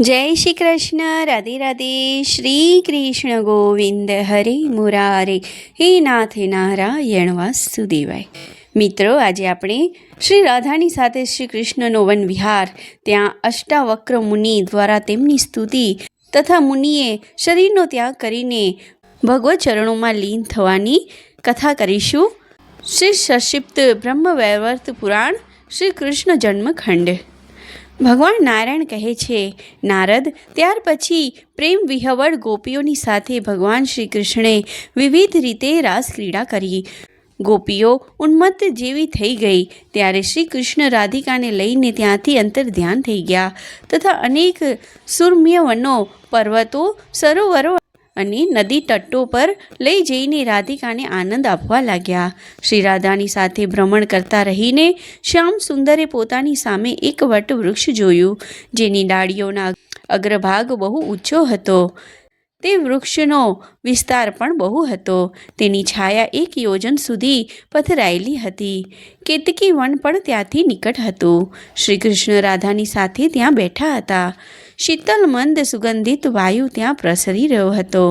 જય શ્રી કૃષ્ણ, રાધે રાધે, શ્રી કૃષ્ણ ગોવિંદ, હરે મુરારે, હે નાથ નારાયણ, વાસુદેવાય. મિત્રો, આજે આપણે શ્રી રાધાની સાથે શ્રી કૃષ્ણનો વન વિહાર, ત્યાં અષ્ટાવક્ર મુનિ દ્વારા તેમની સ્તુતિ તથા મુનિએ શરીરનો ત્યાગ કરીને ભગવત ચરણોમાં લીન થવાની કથા કરીશું. શ્રી સશિપ્ત બ્રહ્મ વૈવર્ત પુરાણ, શ્રી કૃષ્ણ જન્મખંડ. ભગવાન નારાયણ કહે છે, નારદ, ત્યાર પછી પ્રેમ વિહવળ ગોપીઓની સાથે ભગવાન શ્રી કૃષ્ણે વિવિધ રીતે રાસક્રીડા કરી. ગોપીઓ ઉન્મત્ત જેવી થઈ ગઈ, ત્યારે શ્રી કૃષ્ણ રાધિકાને લઈને ત્યાંથી અંતર ધ્યાન થઈ ગયા, તથા અનેક સુરમ્ય વનો પર્વતો સરોવરો અને નદી તટો પર લઈ જઈને રાધિકાને આનંદ આપવા લાગ્યા. શ્રી રાધાની સાથે ભ્રમણ કરતા રહીને શ્યામ સુંદરે પોતાની સામે એક વટ વૃક્ષ જોયું, જેની ડાળીઓના અગ્રભાગ બહુ ઊંચો હતો. તે વૃક્ષનો વિસ્તાર પણ બહુ હતો. તેની છાયા એક યોજન સુધી પથરાયેલી હતી. કેતકી વન પણ ત્યાંથી નિકટ હતું. શ્રી કૃષ્ણ રાધાની સાથે ત્યાં બેઠા હતા. શીતલ મંદ સુગંધિત વાયુ ત્યાં પ્રસરી રહ્યો હતો.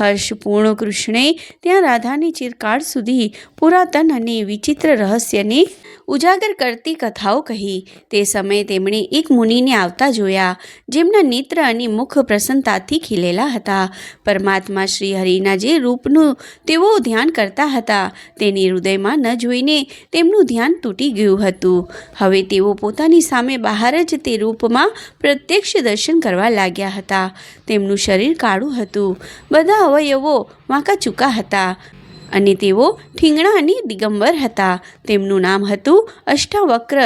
હર્ષપૂર્ણ કૃષ્ણે ત્યાં રાધાની ચિરકાળ સુધી પુરાતન અને વિચિત્ર રહસ્યને ઉજાગર કરતી કથાઓ કહી. તે સમયે તેમણે એક મુનિને આવતા જોયા, જેમના નેત્ર અને મુખ પ્રસન્નતાથી ખીલેલા હતા. પરમાત્મા શ્રી હરિના જે રૂપનું તેઓ ધ્યાન કરતા હતા, તેની હૃદયમાં ન જોઈને તેમનું ધ્યાન તૂટી ગયું હતું. હવે તેઓ પોતાની સામે બહાર જ તે રૂપમાં પ્રત્યક્ષ દર્શન કરવા લાગ્યા હતા. તેમનું શરીર કાળું હતું. બધા અવયવો વાંકા ચૂકા હતા અને તેઓ ઠીંગણા અને દિગંબર હતા. તેમનું નામ હતું અષ્ટાવક્ર.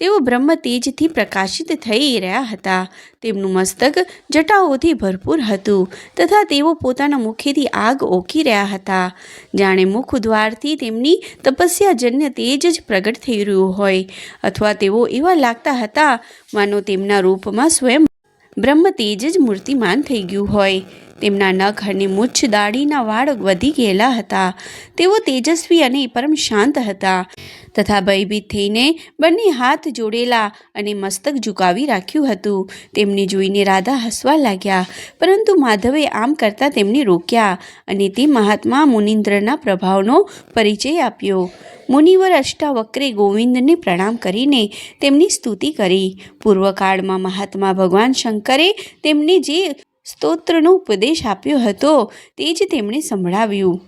તેઓ બ્રહ્મ તેજથી પ્રકાશિત થઈ રહ્યા હતા. તેમનું મસ્તક જટાઓથી ભરપૂર હતું તથા તેઓ પોતાના મુખેથી આગ ઓકી રહ્યા હતા. જાણે મુખ દ્વારથી તેમની તપસ્યાજન્ય તેજ જ પ્રગટ થઈ રહ્યું હોય અથવા તેઓ એવા લાગતા હતા માનો તેમના રૂપમાં સ્વયં બ્રહ્મ તેજ જ મૂર્તિમાન થઈ ગયું હોય. તેમના નખ અને મૂછ દાઢીના વાળ વધી ગયેલા હતા. તેઓ તેજસ્વી અને પરમ શાંત હતા. તથા ભયભીત થઈને બંને હાથ જોડેલા અને મસ્તક ઝુકાવી રાખ્યું હતું. તેમને જોઈને રાધા હસવા લાગ્યા, પરંતુ માધવે આમ કરતાં તેમને રોક્યા અને તે મહાત્મા મુનિન્દ્રના પ્રભાવનો પરિચય આપ્યો. મુનિવર અષ્ટાવક્રે ગોવિંદને પ્રણામ કરીને તેમની સ્તુતિ કરી. પૂર્વકાળમાં મહાત્મા ભગવાન શંકરે તેમને જે સ્તોત્રનો ઉપદેશ આપ્યો હતો. તે જ તેમણે સંભળાવ્યું.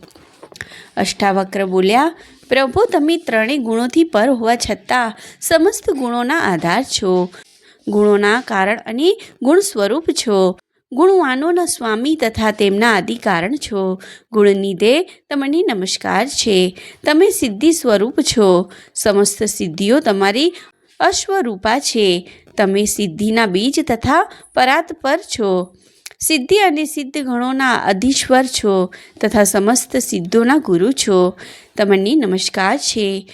અષ્ટાવક્ર બોલ્યા, પ્રભુ, તમે ત્રણેય ગુણોથી પર હોવા છતાં સમસ્ત ગુણોના આધાર છો. ગુણોના કારણ અને ગુણ સ્વરૂપ છો. ગુણવાનોના સ્વામી તથા તેમના આદિકારણ છો. ગુણનિધે તમને નમસ્કાર છે. તમે સિદ્ધિ સ્વરૂપ છો. સમસ્ત સિદ્ધિઓ તમારી અશ્વરૂપા છે. તમે સિદ્ધિના બીજ તથા પરાત પર છો. સિદ્ધિ અને સિદ્ધ ગણોના અધીશ્વર છો તથા સમસ્ત સિદ્ધોના ગુરુ છો. તમને નમસ્કાર છે.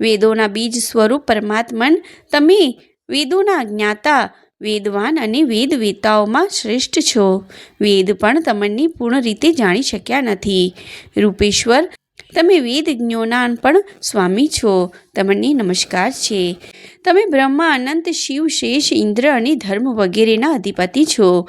વેદોના બીજ સ્વરૂપ પરમાત્મન, તમે વેદોના જ્ઞાતા, વેદવાન અને વેદ વેતાઓમાં શ્રેષ્ઠ છો. વેદ પણ તમને પૂર્ણ રીતે જાણી શક્યા નથી. રૂપેશ્વર, તમે વેદ જ્ઞાન પણ સ્વામી છો. તમને નમસ્કાર છે. તમે બ્રહ્મા, અનંત, શિવ, શેષ, ઇન્દ્ર અને ધર્મ વગેરેના અધિપતિ છો.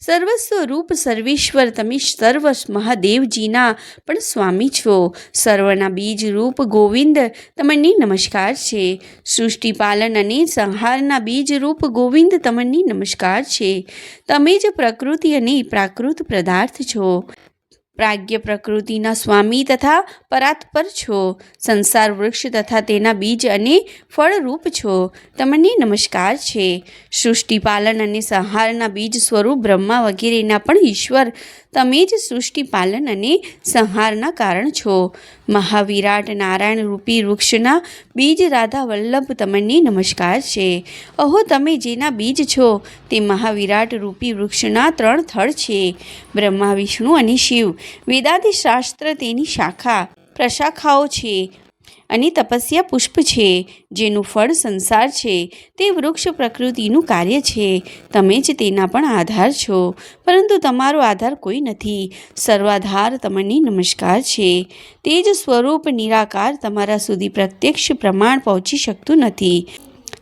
સર્વસ્વ રૂપ સર્વેશ્વર તમે સર્વ મહાદેવજીના પણ સ્વામી છો. સર્વના બીજ રૂપ ગોવિંદ તમને નમસ્કાર છે. સૃષ્ટિ પાલન અને સંહારના બીજ રૂપ ગોવિંદ તમને નમસ્કાર છે. તમે જ પ્રકૃતિ અને પ્રાકૃત પદાર્થ છો. પ્રાગ્ય પ્રકૃતિના સ્વામી તથા પરાત્પર છો. સંસાર વૃક્ષ તથા તેના બીજ અને ફળરૂપ છો. તમને નમસ્કાર છે. સૃષ્ટિ પાલન અને સંહારના બીજ સ્વરૂપ બ્રહ્મા વગેરેના પણ ઈશ્વર. તમે જ સૃષ્ટિ પાલન અને સંહારના કારણ છો. મહાવિરાટ નારાયણ રૂપી વૃક્ષના બીજ રાધા વલ્લભ તમને નમસ્કાર છે. અહો, તમે જેના બીજ છો, તે મહાવિરાટ રૂપી વૃક્ષના ત્રણ થળ છે. બ્રહ્મા, વિષ્ણુ અને શિવ. વેદાદિ શાસ્ત્ર તેની શાખા, પ્રશાખાઓ છે અને તપસ્યા પુષ્પ છે, જેનું ફળ સંસાર છે. તે વૃક્ષ પ્રકૃતિનું કાર્ય છે. તમે જ તેના પણ આધાર છો. પરંતુ તમારો આધાર કોઈ નથી. સર્વાધાર તમને નમસ્કાર છે. તે જ સ્વરૂપ નિરાકાર તમારા સુધી પ્રત્યક્ષ પ્રમાણ પહોંચી શકતું નથી.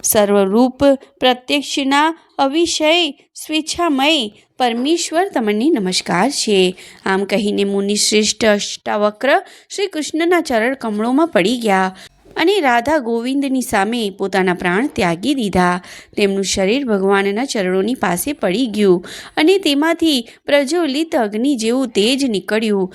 સર્વરૂપ પ્રત્યક્ષના અવિષય સ્વેચ્છામય પરમેશ્વર તમને નમસ્કાર છે. આમ કહીને મુનિ શ્રેષ્ઠ અષ્ટાવક્ર શ્રી કૃષ્ણના ચરણ કમળોમાં પડી ગયા. અને રાધા ગોવિંદની સામે પોતાના પ્રાણ ત્યાગી દીધા. તેમનું શરીર ભગવાનના ચરણોની પાસે પડી ગયું અને તેમાંથી પ્રજ્વલિત અગ્નિ જેવું તેજ નીકળ્યું.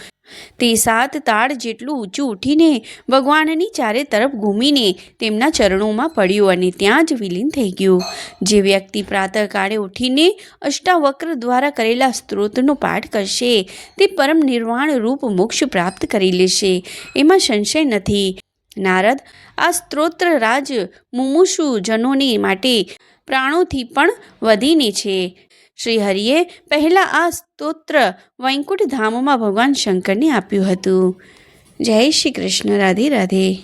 તે સાત તાળ જેટલું ઊંચું ઉઠીને ભગવાનની ચારે તરફ ઘૂમીને તેમના ચરણોમાં પડ્યું અને ત્યાં જ વિલીન થઈ ગયું. જે વ્યક્તિ પ્રાતઃકાળે ઉઠીને અષ્ટાવક્ર દ્વારા કરેલા સ્ત્રોતનો પાઠ કરશે, તે પરમ નિર્વાણ રૂપ મોક્ષ પ્રાપ્ત કરી લેશે. એમાં સંશય નથી. નારદ, આ સ્ત્રોત્ર રાજ મુમુષુ જનોની માટે પ્રાણોથી પણ વધીને છે. શ્રી હરિએ પહેલાં આ સ્તોત્ર વૈકુંઠ ધામમાં ભગવાન શંકરને આપ્યું હતું. જય શ્રી કૃષ્ણ, રાધે રાધે.